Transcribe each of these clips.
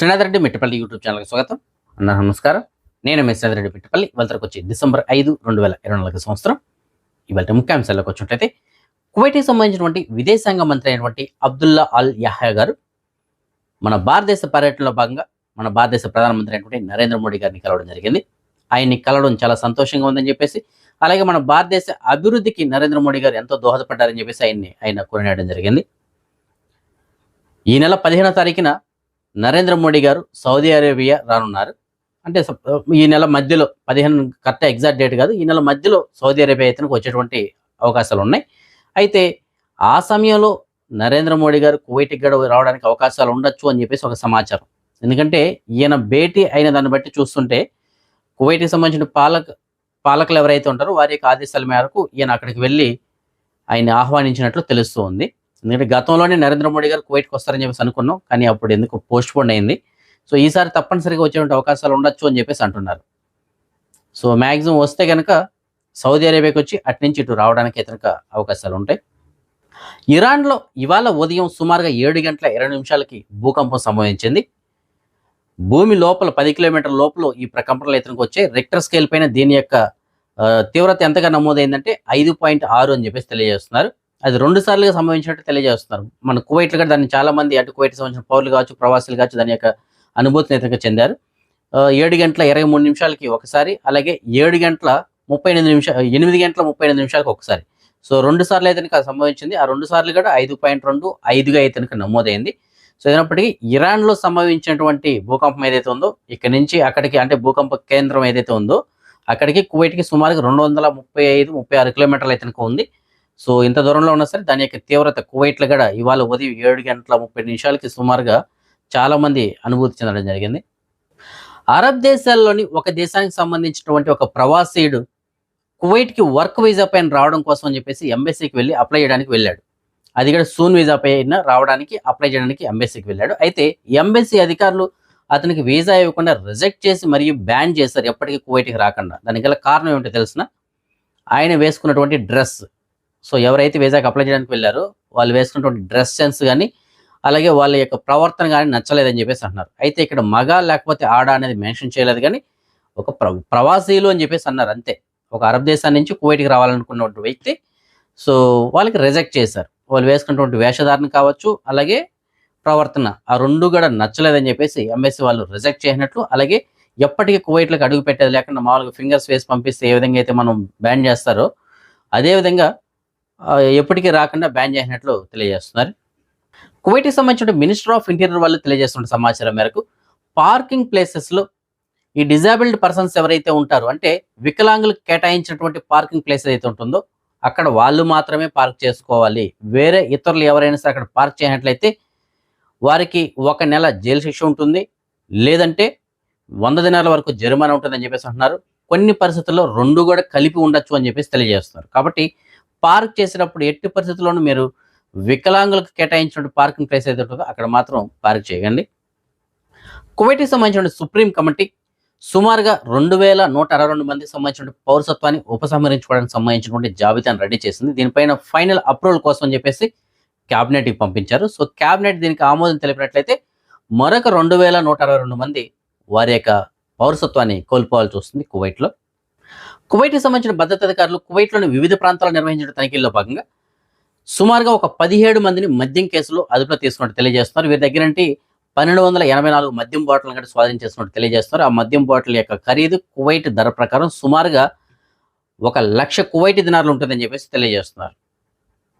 Srinath Reddy Mittapalli YouTube ఛానల్కి స్వాగతం. అన్న నమస్కారం. నేను మీ శ్రీనాథ్ రెడ్డి మిట్టపల్లి. ఇవాళకి వచ్చి డిసెంబర్ ఐదు రెండు వేల ఇరవై నాలుగు సంవత్సరం. ఇవాళ ముఖ్యాంశాలకు వచ్చినట్లయితే కువైట్కి సంబంధించినటువంటి విదేశాంగ మంత్రి అయినటువంటి అబ్దుల్లా అల్ యహా గారు మన భారతదేశ పర్యటనలో భాగంగా మన భారతదేశ ప్రధానమంత్రి అయినటువంటి నరేంద్ర మోడీ గారిని కలవడం జరిగింది. ఆయన్ని కలవడం చాలా సంతోషంగా ఉందని చెప్పేసి అలాగే మన భారతదేశ అభివృద్ధికి నరేంద్ర మోడీ గారు ఎంతో దోహదపడ్డారని చెప్పేసి ఆయన్ని ఆయన కొనియాడడం జరిగింది. ఈ నెల పదిహేనో తారీఖున నరేంద్ర మోడీ గారు సౌదీ అరేబియా రానున్నారు. అంటే ఈ నెల మధ్యలో పదిహేను కరెక్ట్ ఎగ్జాక్ట్ డేట్ కాదు ఈ నెల మధ్యలో సౌదీ అరేబియా అయితే వచ్చేటువంటి అవకాశాలు ఉన్నాయి. అయితే ఆ సమయంలో నరేంద్ర మోడీ గారు కువైట్కి గడ రావడానికి అవకాశాలు ఉండొచ్చు అని చెప్పేసి ఒక సమాచారం. ఎందుకంటే ఈయన భేటీ అయిన దాన్ని బట్టి చూస్తుంటే కువైట్కి సంబంధించిన పాలక పాలకులు ఎవరైతే ఉంటారో వారి యొక్క ఆదేశాల మేరకు ఈయన అక్కడికి వెళ్ళి ఆయన ఆహ్వానించినట్లు తెలుస్తూ ఉంది ఎందుకంటే గతంలోనే నరేంద్ర మోడీ గారు కువైట్కి వస్తారని చెప్పేసి అనుకున్నాం. కానీ అప్పుడు ఎందుకు పోస్ట్ పోన్ అయింది. సో ఈసారి తప్పనిసరిగా వచ్చేటువంటి అవకాశాలు ఉండొచ్చు అని చెప్పేసి అంటున్నారు. సో మ్యాక్సిమం వస్తే కనుక సౌదీ అరేబియాకి వచ్చి అటు నుంచి ఇటు రావడానికి కనుక అవకాశాలు ఉంటాయి. ఇరాన్లో ఇవాళ ఉదయం సుమారుగా ఏడు గంటల ఇరవై నిమిషాలకి భూకంపం సంభవించింది. భూమి లోపల పది కిలోమీటర్ల లోపల ఈ ప్రకంపనలు ఇతనికి వచ్చే రిక్టర్ స్కేల్ పైన దీని యొక్క తీవ్రత ఎంతగా నమోదైందంటే ఐదు పాయింట్ ఆరు అని చెప్పేసి తెలియజేస్తున్నారు. అది రెండు సార్లుగా సంభవించినట్టు తెలియజేస్తున్నారు. మన కువైట్లో కూడా దాన్ని చాలా మంది అటు కువైట్ సంబంధించిన పౌరులు కావచ్చు ప్రవాసులు కావచ్చు దాని యొక్క అనుభూతిని అయితే చెందారు. ఏడు గంటల ఇరవై మూడు నిమిషాలకి ఒకసారి అలాగే ఏడు గంటల ముప్పై ఎనిమిది నిమిషాలు ఎనిమిది గంటల ముప్పై ఎనిమిది నిమిషాలకు ఒకసారి. సో రెండు సార్లు అయితే కనుక సంభవించింది. ఆ రెండు సార్లు కూడా ఐదు పాయింట్ రెండు ఐదుగా అయితే కనుక నమోదైంది. సో అయినప్పటికీ ఇరాన్లో సంభవించినటువంటి భూకంపం ఏదైతే ఉందో ఇక్కడ నుంచి అక్కడికి అంటే భూకంప కేంద్రం ఏదైతే ఉందో అక్కడికి కువైట్కి సుమారుగా రెండు వందల ముప్పై ఐదు ముప్పై ఆరు కిలోమీటర్లు అయితే ఉంది. సో ఇంత దూరంలో ఉన్నా సరే దాని యొక్క తీవ్రత కువైట్లో కూడా ఇవాళ ఉదయం ఏడు గంటల ముప్పై నిమిషాలకి సుమారుగా చాలామంది అనుభూతి చెందడం జరిగింది. అరబ్ దేశాల్లోని ఒక దేశానికి సంబంధించినటువంటి ఒక ప్రవాసీయుడు కువైట్కి వర్క్ వీజా పైన రావడం కోసం అని చెప్పేసి ఎంబెసీకి వెళ్ళి అప్లై చేయడానికి వెళ్ళాడు. అది కూడా సూన్ వీజా పైన రావడానికి అప్లై చేయడానికి ఎంబెసీకి వెళ్ళాడు. అయితే ఎంబెసీ అధికారులు అతనికి వీసా ఇవ్వకుండా రిజెక్ట్ చేసి మరియు బ్యాన్ చేశారు ఎప్పటికీ కువైట్కి రాకుండా. దానికి గల కారణం ఏమిటో తెలిసిన? ఆయన వేసుకున్నటువంటి డ్రెస్. సో ఎవరైతే వీసాకి అప్లై చేయడానికి వెళ్ళారో వాళ్ళు వేసుకున్నటువంటి డ్రెస్ సెన్స్ కానీ అలాగే వాళ్ళ యొక్క ప్రవర్తన కానీ నచ్చలేదని చెప్పేసి అంటున్నారు. అయితే ఇక్కడ మగ లేకపోతే ఆడ అనేది మెన్షన్ చేయలేదు కానీ ఒక ప్ర ప్రవాసీలు అని చెప్పేసి అన్నారు అంతే. ఒక అరబ్ దేశాన్ని నుంచి కువైట్కి రావాలనుకున్నటువంటి వ్యక్తి సో వాళ్ళకి రిజెక్ట్ చేశారు. వాళ్ళు వేసుకున్నటువంటి వేషధారణ కావచ్చు అలాగే ప్రవర్తన ఆ రెండు కూడా నచ్చలేదని చెప్పేసి ఎంఎస్సీ వాళ్ళు రిజెక్ట్ చేసినట్లు అలాగే ఎప్పటికీ కువైట్లకు అడుగు పెట్టేది లేకుండా మామూలుగా ఫింగర్స్ వేసి పంపిస్తే ఏ విధంగా అయితే మనం బ్యాన్ చేస్తారో అదే విధంగా ఎప్పటికీ రాకుండా బ్యాన్ చేసినట్లు తెలియజేస్తున్నారు. కువైట్కి సంబంధించిన మినిస్టర్ ఆఫ్ ఇంటీరియర్ వాళ్ళు తెలియజేస్తున్న సమాచారం మేరకు పార్కింగ్ ప్లేసెస్లో ఈ డిజాబిల్డ్ పర్సన్స్ ఎవరైతే ఉంటారో అంటే వికలాంగులకు కేటాయించినటువంటి పార్కింగ్ ప్లేస్ ఏదైతే ఉంటుందో అక్కడ వాళ్ళు మాత్రమే పార్క్ చేసుకోవాలి. వేరే ఇతరులు ఎవరైనా సరే అక్కడ పార్క్ చేయనట్లయితే వారికి ఒక నెల జైలు శిక్ష ఉంటుంది. లేదంటే వంద దినాల వరకు జరిమానా ఉంటుందని చెప్పేసి అంటున్నారు. కొన్ని పరిస్థితుల్లో రెండు కూడా కలిపి ఉండొచ్చు అని చెప్పేసి తెలియజేస్తున్నారు. కాబట్టి పార్క్ చేసినప్పుడు ఎట్టి పరిస్థితుల్లోనూ మీరు వికలాంగులకు కేటాయించిన పార్కింగ్ ప్లేస్ ఏదో ఉంటుందో అక్కడ మాత్రం పార్క్ చేయండి. కువైట్కి సంబంధించిన సుప్రీం కమిటీ సుమారుగా రెండు వేల నూట అరవై రెండు మందికి సంబంధించిన పౌరసత్వాన్ని ఉపసంహరించుకోవడానికి సంబంధించినటువంటి జాబితాను రెడీ చేసింది. దీనిపైన ఫైనల్ అప్రూవల్ కోసం అని చెప్పేసి క్యాబినెట్కి పంపించారు. సో క్యాబినెట్ దీనికి ఆమోదం తెలిపినట్లయితే మరొక రెండు వేల నూట అరవై రెండు మంది వారి యొక్క పౌరసత్వాన్ని కోల్పోవాల్సి వస్తుంది కువైట్లో. కువైట్కి సంబంధించిన భద్రతాధికారులు కువైట్లోని వివిధ ప్రాంతాల్లో నిర్వహించిన తనిఖీల్లో భాగంగా సుమారుగా ఒక పదిహేడు మందిని మద్యం కేసులో అదుపులో తీసుకున్నట్టు తెలియజేస్తున్నారు. వీరి దగ్గర నుండి పన్నెండు వందల ఎనభై నాలుగు మద్యం బాటిల్ కంటే స్వాధీనం చేస్తున్నట్టు తెలియజేస్తున్నారు. ఆ మద్యం బాటిల్ యొక్క ఖరీదు కువైట్ ధర ప్రకారం సుమారుగా ఒక లక్ష కువైట్ దినార్లు ఉంటుందని చెప్పేసి తెలియజేస్తున్నారు.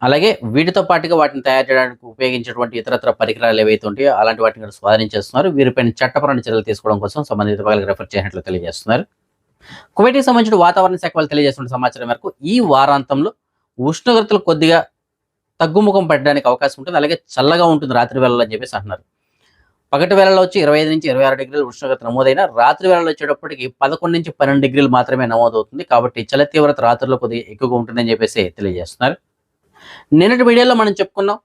అలాగే వీటితో పాటుగా వాటిని తయారు చేయడానికి ఉపయోగించేటువంటి ఇతరత్ర పరికరాలు ఏవైతే ఉంటాయో అలాంటి వాటిని కూడా స్వాధీనం చేస్తున్నారు వీరిపైన చట్టపరమైన చర్యలు తీసుకోవడం కోసం సంబంధిత విభాగాలకు రెఫర్ చేసినట్లు తెలియజేస్తున్నారు. కువైట్కి సంబంధించిన వాతావరణ శాఖ వాళ్ళు తెలియజేస్తున్న సమాచారం మేరకు ఈ వారాంతంలో ఉష్ణోగ్రతలు కొద్దిగా తగ్గుముఖం పడడానికి అవకాశం ఉంటుంది. అలాగే చల్లగా ఉంటుంది రాత్రి వేళలో అని చెప్పేసి అంటున్నారు. పగటి వేళలో వచ్చి ఇరవై ఐదు నుంచి ఇరవై ఆరు డిగ్రీల ఉష్ణోగ్రత నమోదైన రాత్రి వేళలో వచ్చేటప్పటికి పదకొండు నుంచి పన్నెండు డిగ్రీలు మాత్రమే నమోదవుతుంది. కాబట్టి చల తీవ్రత రాత్రిలో కొద్దిగా ఎక్కువగా ఉంటుందని చెప్పేసి తెలియజేస్తున్నారు. నిన్నటి వీడియోలో మనం చెప్పుకున్నాం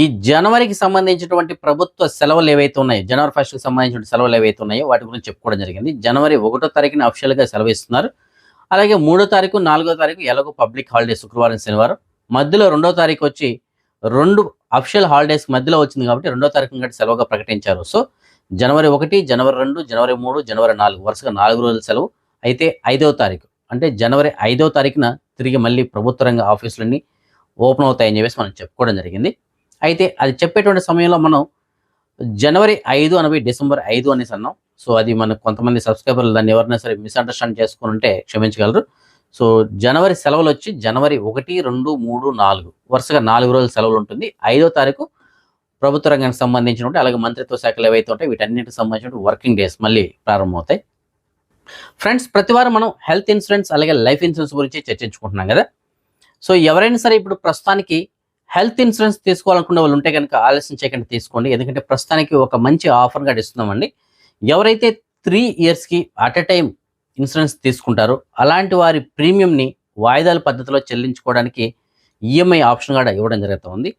ఈ జనవరికి సంబంధించినటువంటి ప్రభుత్వ సెలవులు ఏవైతే ఉన్నాయో జనవరి ఫస్ట్కి సంబంధించిన సెలవులు ఏవైతే ఉన్నాయో వాటి గురించి చెప్పుకోవడం జరిగింది. జనవరి ఒకటో తారీఖున అఫిషియల్గా సెలవు ఇస్తున్నారు అలాగే మూడో తారీఖు నాలుగో తారీఖు ఎలాగో పబ్లిక్ హాలిడే శుక్రవారం శనివారం. మధ్యలో రెండో తారీఖు వచ్చి రెండు అఫిషియల్ హాలిడేస్ మధ్యలో వచ్చింది కాబట్టి రెండో తారీఖు కంటే సెలవుగా ప్రకటించారు. సో జనవరి ఒకటి జనవరి రెండు జనవరి మూడు జనవరి నాలుగు వరుసగా నాలుగు రోజుల సెలవు. అయితే ఐదవ తారీఖు అంటే జనవరి ఐదవ తారీఖున తిరిగి మళ్ళీ ప్రభుత్వ రంగ ఆఫీసులన్నీ ఓపెన్ అవుతాయని చెప్పేసి మనం చెప్పుకోవడం జరిగింది. అయితే అది చెప్పేటువంటి సమయంలో మనం జనవరి ఐదు అనబై డిసెంబర్ ఐదు అనేసి అన్నాం. సో అది మనకు కొంతమంది సబ్స్క్రైబర్లు దాన్ని ఎవరైనా సరే మిస్అండర్స్టాండ్ చేసుకుని ఉంటే క్షమించగలరు. సో జనవరి సెలవులు వచ్చి జనవరి ఒకటి రెండు మూడు నాలుగు. వరుసగా నాలుగు రోజుల సెలవులు ఉంటుంది. ఐదో తారీఖు ప్రభుత్వ రంగానికి సంబంధించినటువంటి అలాగే మంత్రిత్వ శాఖలు ఏవైతే ఉంటాయి వీటన్నిటికి సంబంధించిన వర్కింగ్ డేస్ మళ్ళీ ప్రారంభమవుతాయి. ఫ్రెండ్స్ ప్రతివారం మనం హెల్త్ ఇన్సూరెన్స్ అలాగే లైఫ్ ఇన్సూరెన్స్ గురించి చర్చించుకుంటున్నాం కదా. సో ఎవరైనా సరే ఇప్పుడు ప్రస్తుతానికి హెల్త్ ఇన్సూరెన్స్ తీసుకోవాలనుకున్న వాళ్ళు ఉంటే కనుక ఆలస్యం చేయకుండా తీసుకోండి. ఎందుకంటే ప్రస్తుతానికి ఒక మంచి ఆఫర్గా ఇస్తున్నామండి. ఎవరైతే త్రీ ఇయర్స్కి అట్ ఎ టైం ఇన్సూరెన్స్ తీసుకుంటారో అలాంటి వారి ప్రీమియంని వాయిదాల పద్ధతిలో చెల్లించుకోవడానికి ఈఎంఐ ఆప్షన్ కూడా ఇవ్వడం జరుగుతుంది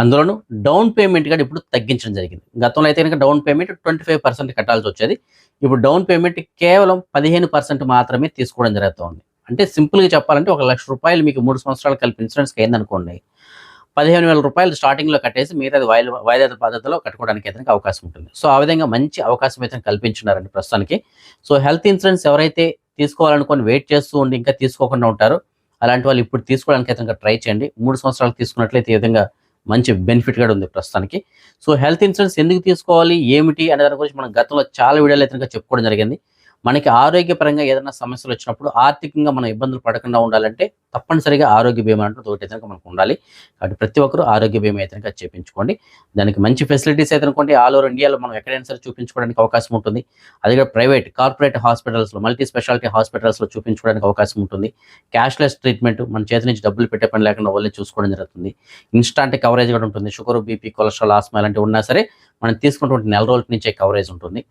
అందులోనూ డౌన్ పేమెంట్ కూడా ఇప్పుడు తగ్గించడం జరిగింది. గతంలో అయితే కనుక down payment twenty five percent కట్టాల్సి వచ్చేది. ఇప్పుడు డౌన్ పేమెంట్ కేవలం పదిహేను పర్సెంట్ మాత్రమే తీసుకోవడం జరుగుతుంది అంటే సింపుల్గా చెప్పాలంటే ఒక లక్ష రూపాయలు మీకు మూడు సంవత్సరాలు కలిపి ఇన్సూరెన్స్కి అయిందనుకోండి. పదిహేను వేల రూపాయలు స్టార్టింగ్లో కట్టేసి మిగతాది వాయిదా వాయిదా పద్ధతిలో కట్టుకోవడానికి అతనికి అవకాశం ఉంటుంది. సో ఆ విధంగా మంచి అవకాశం అయితే కల్పించున్నారండి ప్రస్తుతానికి. సో హెల్త్ ఇన్సూరెన్స్ ఎవరైతే తీసుకోవాలనుకొని వెయిట్ చేస్తూ ఉండి ఇంకా తీసుకోకుండా ఉంటారో అలాంటి వాళ్ళు ఇప్పుడు తీసుకోవడానికి అయితే ట్రై చేయండి. మూడు సంవత్సరాలు తీసుకున్నట్లయితే ఈ విధంగా మంచి బెనిఫిట్ కూడా ఉంది ప్రస్తుతానికి. సో హెల్త్ ఇన్సూరెన్స్ ఎందుకు తీసుకోవాలి ఏమిటి అనే దాని గురించి మనం గతంలో చాలా వీడియోలు అయితే చెప్పుకోవడం జరిగింది. మనకి ఆరోగ్యపరంగా ఏదైనా సమస్యలు వచ్చినప్పుడు ఆర్థికంగా మనం ఇబ్బందులు పడకుండా ఉండాలంటే తప్పనిసరిగా ఆరోగ్య బీమా అంటే ఒకటి అయితే మనకు ఉండాలి. కాబట్టి ప్రతి ఒక్కరూ ఆరోగ్య బీమా అయితే కనుక చేయించుకోండి దానికి మంచి ఫెసిలిటీస్ అయితే అనుకోండి ఆల్ ఓవర్ ఇండియాలో మనం ఎక్కడైనా సరే చూపించుకోవడానికి అవకాశం ఉంటుంది. అది కూడా ప్రైవేట్ కార్పొరేట్ హాస్పిటల్స్లో మల్టీ స్పెషాలిటీ హాస్పిటల్స్లో చూపించుకోవడానికి అవకాశం ఉంటుంది. క్యాష్లెస్ ట్రీట్మెంట్ మన చేతి నుంచి డబ్బులు పెట్టే పని లేకుండా వాళ్ళే చూసుకోవడం జరుగుతుంది. ఇన్స్టాంట్ కవరేజ్ కూడా ఉంటుంది. షుగర్ బీపీ కొలెస్ట్రాల్ ఆస్మా ఇలాంటివి ఉన్నా సరే మనం తీసుకున్నటువంటి నెల రోజుల నుంచే కవరేజ్ ఉంటుంది.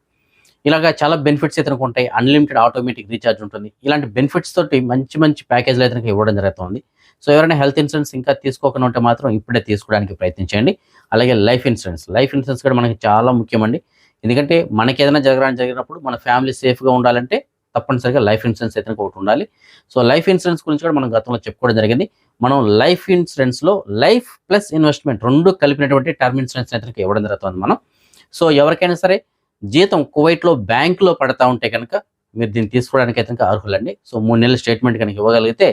ఇలాగా చాలా బెనిఫిట్స్ అయితే ఉంటాయి. అన్లిమిటెడ్ ఆటోమేటిక్ రీఛార్జ్ ఉంటుంది. ఇలాంటి బెనిఫిట్స్ తోటి మంచి మంచి ప్యాకేజ్లు అయితే ఇవ్వడం జరుగుతుంది. సో ఎవరైనా హెల్త్ ఇన్సూరెన్స్ ఇంకా తీసుకోకుండా ఉంటే మాత్రం ఇప్పుడే తీసుకోవడానికి ప్రయత్నించండి అలాగే లైఫ్ ఇన్సూరెన్స్ లైఫ్ ఇన్సూరెన్స్ కూడా మనకి చాలా ముఖ్యమండి. ఎందుకంటే మనకి ఏదైనా జరగడానికి జరిగినప్పుడు మన ఫ్యామిలీ సేఫ్గా ఉండాలంటే తప్పనిసరిగా లైఫ్ ఇన్సూరెన్స్ అయితే ఒకటి ఉండాలి. సో లైఫ్ ఇన్సూరెన్స్ గురించి కూడా మనం గతంలో చెప్పుకోవడం జరిగింది. మనం లైఫ్ ఇన్సూరెన్స్లో లైఫ్ ప్లస్ ఇన్వెస్ట్మెంట్ రెండు కలిపినటువంటి టర్మ్ ఇన్సూరెన్స్ అయితే ఇవ్వడం జరుగుతుంది మనం. సో ఎవరికైనా సరే జీతం కువైట్లో బ్యాంకులో పడతా ఉంటే కనుక మీరు దీన్ని తీసుకోవడానికి అయితే కనుక అర్హులండి. సో మూడు నెలల స్టేట్మెంట్ కనుక ఇవ్వగలిగితే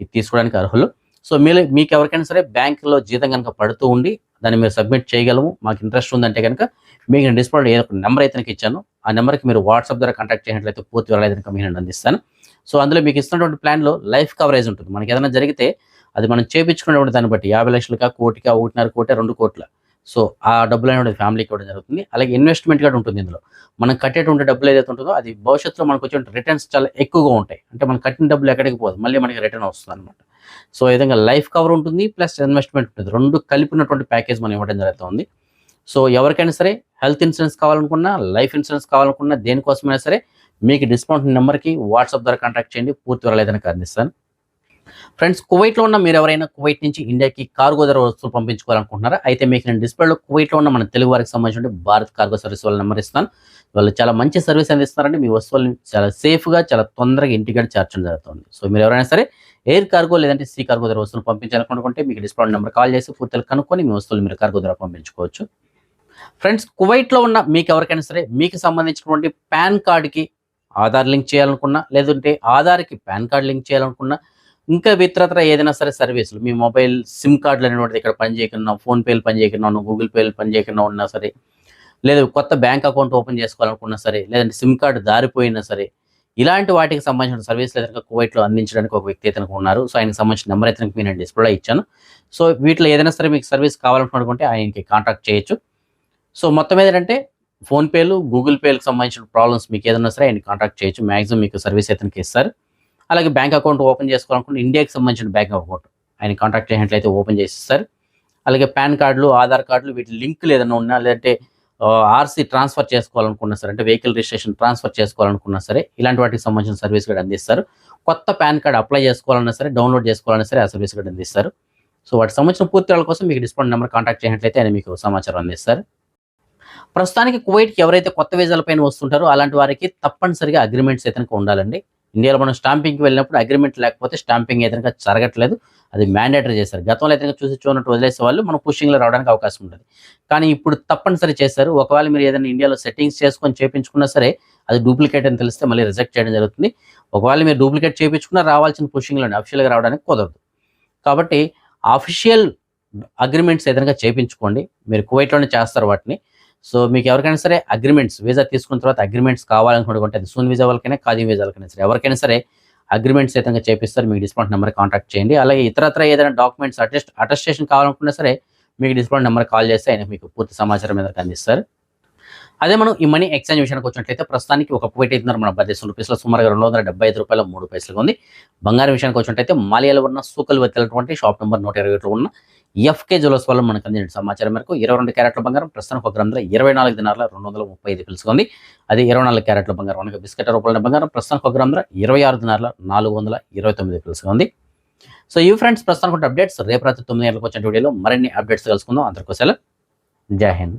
ఇది తీసుకోవడానికి అర్హులు. సో మీరు మీకు ఎవరికైనా సరే బ్యాంకులో జీతం కనుక పడుతూ ఉండి దాన్ని మీరు సబ్మిట్ చేయగలము. మాకు ఇంట్రెస్ట్ ఉందంటే కనుక మీకు నేను డిస్ప్లే ఏదో ఒక నెంబర్ అయితే ఇచ్చాను. ఆ నెంబర్కి మీరు వాట్సాప్ ద్వారా కాంటాక్ట్ చేసినట్లయితే పూర్తి వివరాలు అయితే కనుక మీకు నేను అందిస్తాను. సో అందులో మీకు ఇస్తున్నటువంటి ప్లాన్లో లైఫ్ కవరేజ్ ఉంటుంది. మనకి ఏదైనా జరిగితే అది మనం చేపించుకునేటువంటి దాన్ని బట్టి యాభై లక్షలుగా కోటిగా ఒకటిన్నర కోటి రెండు కోట్ల సో ఆ డబ్బులు అనేది ఫ్యామిలీకి ఇవ్వడం జరుగుతుంది. అలాగే ఇన్వెస్ట్మెంట్ కూడా ఉంటుంది ఇందులో. మనం కట్టేటువంటి డబ్బులు ఏదైతే ఉంటుందో అది భవిష్యత్తులో మనకు వచ్చే రిటర్న్స్ చాలా ఎక్కువగా ఉంటాయి. అంటే మనం కట్టిన డబ్బులు ఎక్కడికి పోదు. మళ్ళీ మనకి రిటర్న్ వస్తుంది అనమాట సో ఈ విధంగా లైఫ్ కవర్ ఉంటుంది ప్లస్ ఇన్వెస్ట్మెంట్ ఉంటుంది. రెండు కలిపినటువంటి ప్యాకేజ్ మనం ఇవ్వడం జరుగుతుంది. సో ఎవరికైనా సరే హెల్త్ ఇన్సూరెన్స్ కావాలనుకున్నా లైఫ్ ఇన్సూరెన్స్ కావాలనుకున్నా దేనికోసమైనా సరే మీకు డిస్కౌంట్ నెంబర్కి వాట్సాప్ ద్వారా కాంటాక్ట్ చేయండి. పూర్తి వివరాలు ఏదైనా అందిస్తాను ఫ్రెండ్స్ కువైట్లో ఉన్న మీరు ఎవరైనా కువైట్ నుంచి ఇండియాకి కార్గో ధర వస్తువులు పంపించుకోవాలనుకుంటున్నారా? అయితే మీకు నేను డిస్ప్లేలో కువైట్లో ఉన్న మన తెలుగు వారికి సంబంధించిన భారత్ కార్గో సర్వీస్ వాళ్ళ నెంబర్ ఇస్తాను. వాళ్ళు చాలా మంచి సర్వీస్ అందిస్తున్నారండి. మీ వస్తువులను చాలా సేఫ్గా చాలా తొందరగా ఇంటికి చేర్చడం జరుగుతుంది. సో మీరు ఎవరైనా సరే ఎయిర్ కార్గో లేదంటే సీ కార్గో ధర వస్తువులు పంపించాలనుకుంటే మీకు డిస్ప్లే నెంబర్ కాల్ చేసి పూర్తిగా కనుక్కొని మీ వస్తువులు మీరు కార్గో ధర పంపించుకోవచ్చు. ఫ్రెండ్స్ కువైట్లో ఉన్న మీకు ఎవరికైనా సరే మీకు సంబంధించినటువంటి పాన్ కార్డ్కి ఆధార్ లింక్ చేయాలనుకున్నా లేదంటే ఆధార్కి పాన్ కార్డ్ లింక్ చేయాలనుకున్నా ఇంకా ఇతరత్ర ఏదైనా సరే సర్వీసులు. మీ మొబైల్ సిమ్ కార్డులు అనేటువంటిది ఇక్కడ పని చేయకుండా ఫోన్పేలు పని చేయకుండా గూగుల్ పేలు పనిచేయకుండా ఉన్నా సరే లేదా కొత్త బ్యాంక్ అకౌంట్ ఓపెన్ చేసుకోవాలనుకున్నా సరే లేదంటే సిమ్ కార్డు దారిపోయినా సరే ఇలాంటి వాటికి సంబంధించిన సర్వీసులు అయితే కువైట్లో అందించడానికి ఒక వ్యక్తి అయితే ఉన్నారు. సో ఆయనకి సంబంధించిన నెంబర్ అయితే నేను డిస్ప్లే ఇచ్చాను. సో వీటిలో ఏదైనా సరే మీకు సర్వీస్ కావాలనుకుంటే ఆయనకి కాంటాక్ట్ చేయొచ్చు. సో మొత్తం ఏంటంటే ఫోన్పేలు గూగుల్ పేలకు సంబంధించిన ప్రాబ్లమ్స్ మీకు ఏదైనా సరే ఆయన కాంటాక్ట్ చేయొచ్చు. మ్యాక్సిమం మీకు సర్వీస్ అయితే ఇస్తారు. అలాగే బ్యాంక్ అకౌంట్ ఓపెన్ చేసుకోవాలనుకుంటే ఇండియాకి సంబంధించిన బ్యాంక్ అకౌంట్. ఆయన కాంటాక్ట్ చేసినట్లయితే ఓపెన్ చేసిస్తారు. అలాగే పాన్ కార్డులు ఆధార్ కార్డులు వీటి లింకులు ఏదైనా ఉన్నా లేదంటే ఆర్సీ ట్రాన్స్ఫర్ చేసుకోవాలనుకున్నా సరే అంటే వెహికల్ రిజిస్ట్రేషన్ ట్రాన్స్ఫర్ చేసుకోవాలనుకున్నా సరే ఇలాంటి వాటికి సంబంధించిన సర్వీస్ కూడా అందిస్తారు. కొత్త పాన్ కార్డ్ అప్లై చేసుకోవాలన్నా సరే డౌన్లోడ్ చేసుకోవాలన్నా సరే ఆ సర్వీస్ కూడా అందిస్తారు. సో వాటికి సంబంధించిన పూర్తి వాళ్ళ కోసం మీకు డిస్కౌంట్ నెంబర్ కాంటాక్ట్ చేసినట్లయితే ఆయన మీకు సమాచారం అందిస్తారు. ప్రస్తుతానికి కువైట్కి ఎవరైతే కొత్త వీజాలపైన వస్తుంటారో అలాంటి వారికి తప్పనిసరిగా అగ్రిమెంట్స్ అయితే ఉండాలండి. ఇండియాలో మనం స్టాంపింగ్కి వెళ్ళినప్పుడు అగ్రిమెంట్ లేకపోతే స్టాంపింగ్ ఏదైనా జరగట్లేదు. అది మ్యాండేటరీ చేశారు. గతంలో ఏదైనా చూసి చూడనట్టు వదిలేసే వాళ్ళు మనం పుషింగ్లో రావడానికి అవకాశం ఉంటుంది. కానీ ఇప్పుడు తప్పనిసరి చేశారు. ఒకవేళ మీరు ఏదైనా ఇండియాలో సెట్టింగ్స్ చేసుకొని చేయించుకున్నా సరే అది డూప్లికేట్ అని తెలిస్తే మళ్ళీ రిజెక్ట్ చేయడం జరుగుతుంది. ఒకవేళ మీరు డూప్లికేట్ చేయించుకున్నా రావాల్సిన పుషింగ్లోనే అఫిషియల్గా రావడానికి కుదరదు. కాబట్టి అఫీషియల్ అగ్రిమెంట్స్ ఏదైనా చేయించుకోండి మీరు కువైట్లోనే చేస్తారు వాటిని. సో మీకు ఎవరికైనా సరే అగ్రిమెంట్స్ వీసా తీసుకున్న తర్వాత అగ్రిమెంట్స్ కావాలనుకుంటే అది సూన్ వీసా వాళ్ళకైనా ఖాదీ వీసా వాళ్ళకైనా సరే. ఎవరికైనా సరే అగ్రిమెంట్స్ సైతంగా చేపిస్తారు మీకు డిస్కౌంట్ నెంబర్ కాంటాక్ట్ చేయండి. అలాగే ఇతరత్ర ఏదైనా డాక్యుమెంట్స్ అటెస్ట్ అటెస్టేషన్ కావాలనుకున్నా సరే మీకు డిస్కౌంట్ నెంబర్ కాల్ చేస్తే ఆయన మీకు పూర్తి సమాచారం మీద అందిస్తారు. అదే మనం ఈ మనీ ఎక్స్చేంజ్ విషయానికి వచ్చినట్లయితే ప్రస్తుతానికి ఒక కువైట్ అవుతున్నారు మన భారతదేశం రూపీస్లో సుమారుగా రెండు వందల డెబ్బై ఐదు రూపాయల మూడు పైసలుగా ఉంది. బంగారం విషయానికి వచ్చినట్లయితే మాలియాలో ఉన్న సూకలు వెతలటువంటి షాప్ నెంబర్ నూట ఇరవై ఒకటిలో ఉన్న ఎఫ్కే జ్యువెలర్స్ వల్ల మనకు అందిన సమాచారం మేరకు ఇరవై రెండు క్యారెట్ల బంగారం ప్రస్తుతం ఒక గ్రాముల ఇరవై నాలుగు దినాల రెండు వందల ముప్పై ఐదు పిలుచుకుంది అదే అది ఇరవై నాలుగు క్యారెట్ల బంగారం మనకు బిస్కెట్ రూపాయల బంగారం ప్రస్తుతం ఒక గ్రాముల ఇరవై ఆరు దినాల నాలుగు వందల ఇరవై తొమ్మిది పిలుచుకుంది సో ఈ ఫ్రెండ్స్ ప్రస్తుతానికి అప్డేట్స్ రేపు రాత్రి తొమ్మిది గంటలకు వచ్చిన వీడియోలో మరిన్ని అప్డేట్స్ కలుసుకుందాం. అందరికోసం జై హింద్.